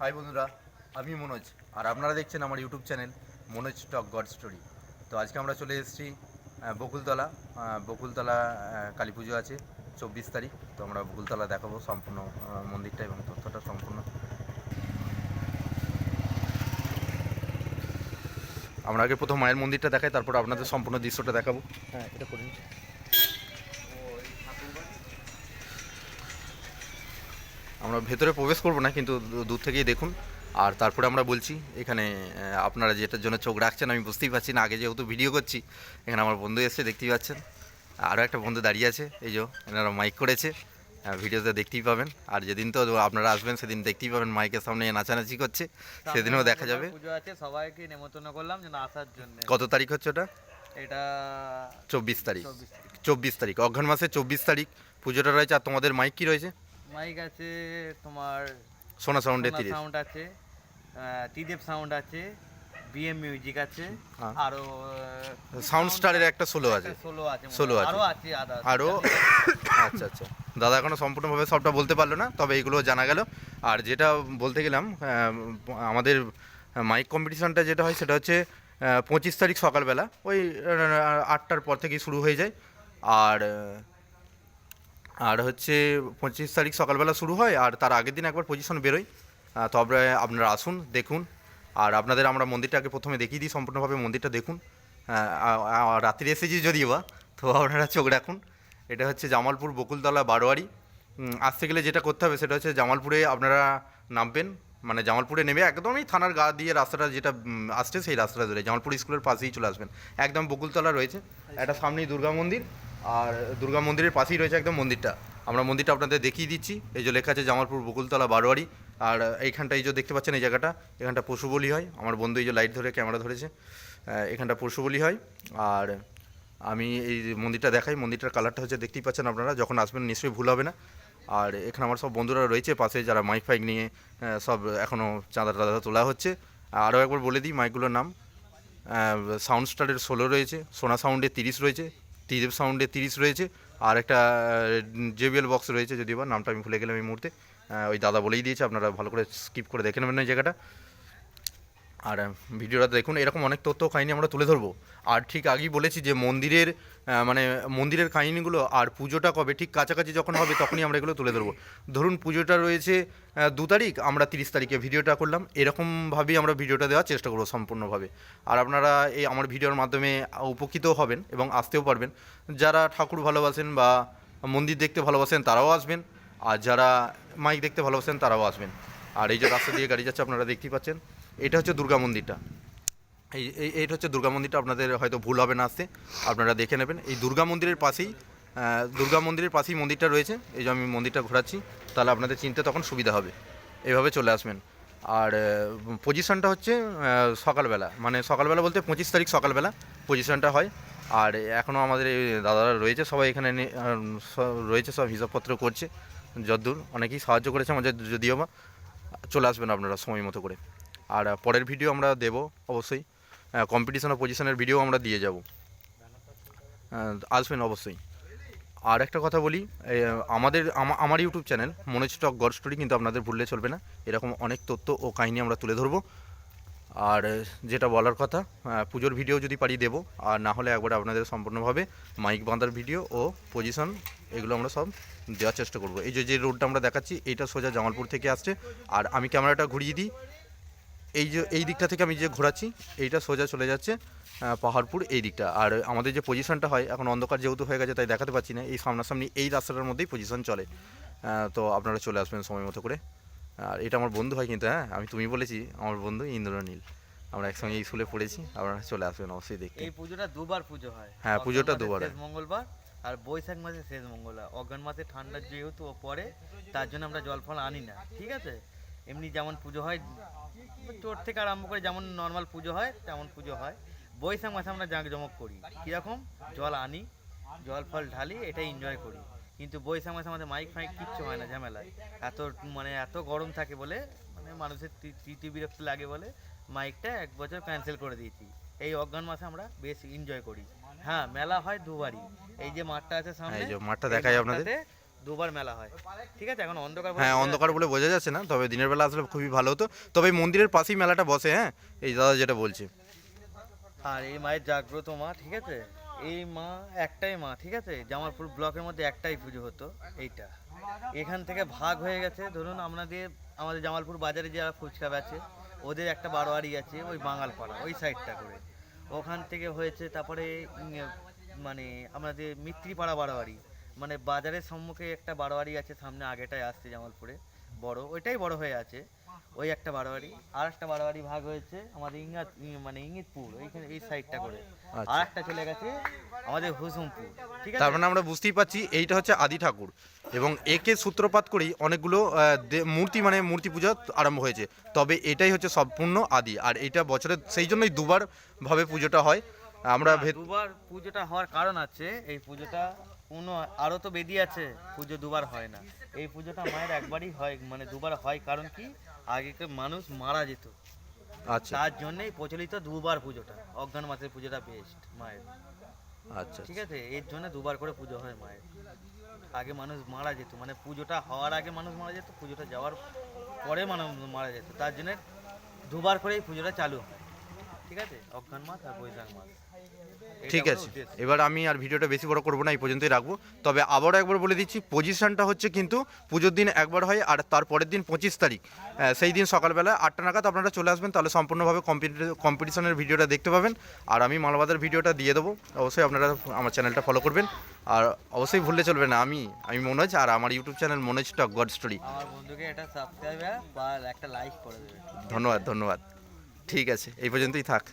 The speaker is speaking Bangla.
হাই বন্ধুরা, আমি মনোজ। আর আপনারা দেখছেন আমার YouTube channel Manoj talk God story. তো আজকে আমরা চলে এসেছি বকুলতলা। বকুলতলা কালী পুজো আছে, চব্বিশ তারিখ। তো আমরা বকুলতলা দেখাবো সম্পূর্ণ মন্দিরটা এবং তথ্যটা সম্পূর্ণ। আমরা আগে প্রথম মায়ের মন্দিরটা দেখাই, তারপর আপনাদের সম্পূর্ণ দৃশ্যটা দেখাবো। হ্যাঁ এটা করে আমরা ভেতরে প্রবেশ করব না কিন্তু দূর থেকেই দেখুন। আর তারপরে আমরা বলছি এখানে আপনারা যেটার জন্য চোখ রাখছেন আমি বুঝতেই পারছি না আগে যেহেতু ভিডিও করছি এখানে আমার বন্ধু এসছে দেখতেই পাচ্ছেন। আরও একটা বন্ধু দাঁড়িয়ে আছে এই যে এনারা মাইক করেছে ভিডিওতে দেখতেই পাবেন। আর যেদিন তো আপনারা আসবেন সেদিন দেখতেই পাবেন মাইকের সামনে নাচানাচি করছে সেদিনও দেখা যাবে। পুজো আছে সবাইকে নেমন্তন্ন করলাম যেন আসার জন্য। কত তারিখ হচ্ছে ওটা? এটা চব্বিশ তারিখ। চব্বিশ তারিখ। অঘ্রাণ মাসের চব্বিশ তারিখ। পুজোটা রয়েছে আর তোমাদের মাইক কি রয়েছে? মাইক আছে তোমার সোনা সাউন্ডে তিরিশ। সাউন্ড আছে টিদেব সাউন্ড আছে বিএম মিউজিক আছে হ্যাঁ। আরও সাউন্ড স্টারের একটা সোলো আছে। সোলো আছে হয়। আছে। আরও আছে আরও আচ্ছা আচ্ছা। দাদা এখনও সম্পূর্ণভাবে সবটা বলতে পারল না তবে এগুলো জানা গেল। আর যেটা বলতে গেলাম আমাদের মাইক কম্পিটিশনটা যেটা হয় সেটা হচ্ছে পঁচিশ তারিখ সকালবেলা ওই আটটার পর থেকেই শুরু হয়ে যায়। আর আর হচ্ছে পঁচিশ তারিখ সকালবেলা শুরু হয় আর তার আগের দিন একবার পজিশন বেরোয়। তবে আপনারা আসুন, দেখুন। আর আপনাদের আমরা মন্দিরটাকে প্রথমে দেখিয়ে দিই, সম্পূর্ণভাবে মন্দিরটা দেখুন। রাত্রি এসেছি যদিও বা, তো আপনারা চোখ রাখুন। এটা হচ্ছে জামালপুর বকুলতলা বারোয়ারি। আসতে গেলে যেটা করতে হবে সেটা হচ্ছে জামালপুরে আপনারা নামবেন। মানে জামালপুরে নেমে একদমই থানার গা দিয়ে রাস্তাটা যেটা আসছে সেই রাস্তাটা ধরে। জামালপুর স্কুলের পাশেই চলে আসবেন। একদম বকুলতলা রয়েছে। একটা সামনেই দুর্গা মন্দির। আর দুর্গা মন্দিরের পাশেই রয়েছে একদম মন্দিরটা। আমরা মন্দিরটা আপনাদের দেখিয়ে দিচ্ছি। এই যে লেখা আছে জামালপুর বকুলতলা বারোয়ারি। আর এইখানটা এই যে দেখতে পাচ্ছেন এই জায়গাটা, এখানটা পশু বলি হয়। আমার বন্ধু এই যে লাইট ধরে ক্যামেরা ধরেছে। এখানটা পশু বলি হয়। আর আমি এই মন্দিরটা দেখাই। মন্দিরটার কালারটা হচ্ছে দেখতেই পাচ্ছেন আপনারা। যখন আসবেন নিশ্চয়ই ভুল হবে না। আর এখানে আমার সব বন্ধুরা রয়েছে পাশে, যারা মাইক ফাইক নিয়ে সব এখনও চাঁদা টাদা তোলা হচ্ছে। আরও একবার বলে দিই মাইকগুলোর নাম। সাউন্ড স্টারের ষোলো রয়েছে। সোনা সাউন্ডের তিরিশ রয়েছে। টিদেব সাউন্ডে তিরিশ রয়েছে, আর একটা জেবিএল বক্স রয়েছে, যদিও বা নামটা আমি ভুলে গেলাম এই মুহূর্তে। ওই দাদা বলেই দিয়েছে, আপনারা ভালো করে স্কিপ করে দেখে নেবেন ওই জায়গাটা। আর ভিডিওটা দেখুন, এরকম অনেক তথ্য কাহিনী আমরা তুলে ধরবো। আর ঠিক আগেই বলেছি যে মন্দিরের মানে মন্দিরের কাহিনীগুলো আর পুজোটা কবে, ঠিক কাছাকাছি যখন হবে তখনই আমরা এগুলো তুলে ধরবো। ধরুন পুজোটা রয়েছে দু তারিখ, আমরা তিরিশ তারিখে ভিডিওটা করলাম। এরকমভাবেই আমরা ভিডিওটা দেওয়ার চেষ্টা করব সম্পূর্ণভাবে। আর আপনারা এই আমার ভিডিওর মাধ্যমে উপকৃত হবেন এবং আসতেও পারবেন। যারা ঠাকুর ভালোবাসেন বা মন্দির দেখতে ভালোবাসেন তারাও আসবেন, আর যারা মাইক দেখতে ভালোবাসেন তারাও আসবেন। আর এই যে রাস্তা দিয়ে গাড়ি যাচ্ছে, আপনারা দেখতেই পাচ্ছেন। এটা হচ্ছে দুর্গা মন্দিরটা। এই, এই- এইটা হচ্ছে দুর্গা মন্দিরটা, আপনাদের হয়তো ভুল হবে না আসতে, আপনারা দেখে নেবেন। এই দুর্গা মন্দিরের পাশেই দুর্গা মন্দিরের পাশেই মন্দিরটা রয়েছে। এই যে আমি মন্দিরটা ঘোরাচ্ছি, তাহলে আপনাদের চিনতে তখন সুবিধা হবে। এভাবে চলে আসবেন। আর পজিশনটা হচ্ছে সকালবেলা। মানে সকালবেলা বলতে পঁচিশ তারিখ সকালবেলা পজিশনটা হয়। আর এখনও আমাদের দাদারা রয়েছে, সবাই এখানে রয়েছে, সব হিসাবপত্র করছে। যদ্দূর অনেকেই সাহায্য করেছে আমাদের, যদিও বা চলে আসবেন আপনারা সময় মতো করে। আর পরের ভিডিও আমরা দেব, অবশ্যই। কম্পিটিশন ও পজিশনের ভিডিও আমরা দিয়ে যাব। আসবেন অবশ্যই। আর একটা কথা বলি আমাদের আমার YouTube channel Manoj talk God story কিন্তু আপনাদের ভুললে চলবে না। এরকম অনেক তথ্য ও কাহিনী আমরা তুলে ধরবো। আর যেটা বলার কথা পুজোর ভিডিও যদি পারি দেবো, আর না হলে একবার আপনাদের সম্পূর্ণভাবে মাইক বাঁধার ভিডিও ও পজিশন এগুলো আমরা সব দেওয়ার চেষ্টা করব। এই যে যে রোডটা আমরা দেখাচ্ছি, এইটা সোজা জামালপুর থেকে আসছে। আর আমি ক্যামেরাটা ঘুরিয়ে দিই এই যে এই দিকটা থেকে আমি যে ঘোরাচ্ছি এইটা সোজা চলে যাচ্ছে পাহাড়পুর এই দিকটা। আর আমাদের যে পজিশনটা হয় এখন অন্ধকার যেহেতু হয়ে গেছে তাই দেখাতে পাচ্ছি না। এই সামনাসামনি এই রাস্তাটার মধ্যেই পজিশন চলে। তো আপনারা চলে আসবেন সময় মতো করে। আর এটা আমার বন্ধু হয় কিন্তু হ্যাঁ আমি তুমি বলেছি আমার বন্ধু ইন্দ্রনীল। আমরা একসঙ্গে এই স্কুলে পড়েছি আপনারা চলে আসবেন অবশ্যই দেখতে। এই পুজোটা দুবার পুজো হয়। হ্যাঁ, পুজোটা দুবার। মঙ্গলবার আর বৈশাখ মাসে শেষ মঙ্গলবার। অজ্ঞান মাসে ঠান্ডা যেহেতু পড়ে তার জন্য আমরা জল ফল আনি না ঠিক আছে? এমনি যেমন পুজো হয় চোর থেকে আরম্ভ করে যেমন নর্মাল পুজো হয় তেমন পুজো হয়। বৈশাখ মাসে আমরা জাঁকজমক করি। কীরকম? জল আনি জল ফল ঢালি এটাই এনজয় করি। কিন্তু বৈশাখ মাসে আমাদের মাইক ফাইক কিচ্ছু হয় না ঝামেলায়। এত মানে এত গরম থাকে বলে মানে মানুষের তৃতীয় বিরক্ত লাগে বলে মাইকটা এক বছর ক্যান্সেল করে দিয়েছি। এই অজ্ঞান মাসে আমরা বেশ এনজয় করি। হ্যাঁ মেলা হয় দুবারই। এই যে মাঠটা আছে সামনে মাঠটা দেখাই আপনাদের। দুবার মেলা হয়। ঠিক আছে? এখন অন্ধকার হ্যাঁ অন্ধকার বলে বোঝা যাচ্ছে না তবে দিনের বেলা আসলে খুবই ভালো হতো। তবে মন্দিরের পাশেই মেলাটা বসে হ্যাঁ? এই দাদা যেটা বলছে। আর এই মায়ের জাগ্রত মা ঠিক আছে? এই মা একটাই মা ঠিক আছে? জামালপুর ব্লকের মধ্যে একটাই পুজো হতো এইটা। এখান থেকে ভাগ হয়ে গেছে ধরুন আপনাদের আমাদের জামালপুর বাজারে যারা ফুচকা বেচে ওদের একটা বারোয়ারি আছে ওই বাঙালপাড়া ওই সাইডটা করে। ওখান থেকে হয়েছে তারপরে মানে আমাদের মিত্রিপাড়া বারোয়ারি। মানে বাজারের সম্মুখে একটা বারোয়ারি আছে সামনে আগেটায় আসছে জামালপুরে। বড় ওইটাই বড় হয়ে আছে। ওই একটা বারোয়ারি। আর একটা বারোয়ারি ভাগ হয়েছে আমাদের ইঙ্গাত মানে ইঙ্গিতপুর এইখানে এই সাইডটা করে। আচ্ছা। আর একটা চলে গেছে আমাদের হুসুমপুর। ঠিক আছে? তার মানে আমরা বুঝতেই পারছি এইটা হচ্ছে আদি ঠাকুর এবং একে সূত্রপাত করেই অনেকগুলো মূর্তি মানে মূর্তি পূজা আরম্ভ হয়েছে। তবে এটাই হচ্ছে সম্পূর্ণ আদি। আর এটা বছরের সেই জন্যই দুবার ভাবে পুজোটা হয়। আমরা দুবার পুজোটা হওয়ার কারণ আছে। এই পুজোটা কোনো আরও তো বেদি আছে পুজো দুবার হয় না। এই পুজোটা মায়ের একবারই হয় মানে দুবার হয় কারণ কি? আগেকার মানুষ মারা যেত। আচ্ছা। তার জন্যই প্রচলিত দুবার পুজোটা অজ্ঞান মাসের পুজোটা বেস্ট মায়ের। আচ্ছা ঠিক আছে? এর জন্য দুবার করে পুজো হয় মায়ের। আগে মানুষ মারা যেত মানে পুজোটা হওয়ার আগে মানুষ মারা যেত পুজোটা যাওয়ার পরে মানুষ মারা যেত। তার জন্য দুবার করেই পুজোটা চালু হয়। ঠিক আছে? অজ্ঞান মাস আর বৈশাখ মাস ঠিক আছে। এবার আমি আর ভিডিওটা বেশি বড় করব না এই পর্যন্তই রাখব। তবে আবারও একবার বলে দিচ্ছি পজিশনটা হচ্ছে কিন্তু পুজোর দিন একবার হয় আর তারপরের দিন পঁচিশ তারিখ। সেই দিন সকালবেলা আটটা নাগাদ আপনারা চলে আসবেন তাহলে সম্পূর্ণভাবে কম্পিটিশনের ভিডিওটা দেখতে পাবেন। আর আমি মালবাজার ভিডিওটা দিয়ে দেবো। অবশ্যই আপনারা আমার চ্যানেলটা ফলো করবেন। আর অবশ্যই ভুললে চলবে না আমি আমি মনোজ আর আমার YouTube channel Manoj talk God story আমার বন্ধুকে এটা সাবস্ক্রাইব বা একটা লাইক করে দেবে। ধন্যবাদ ধন্যবাদ। ঠিক আছে এই পর্যন্তই থাক।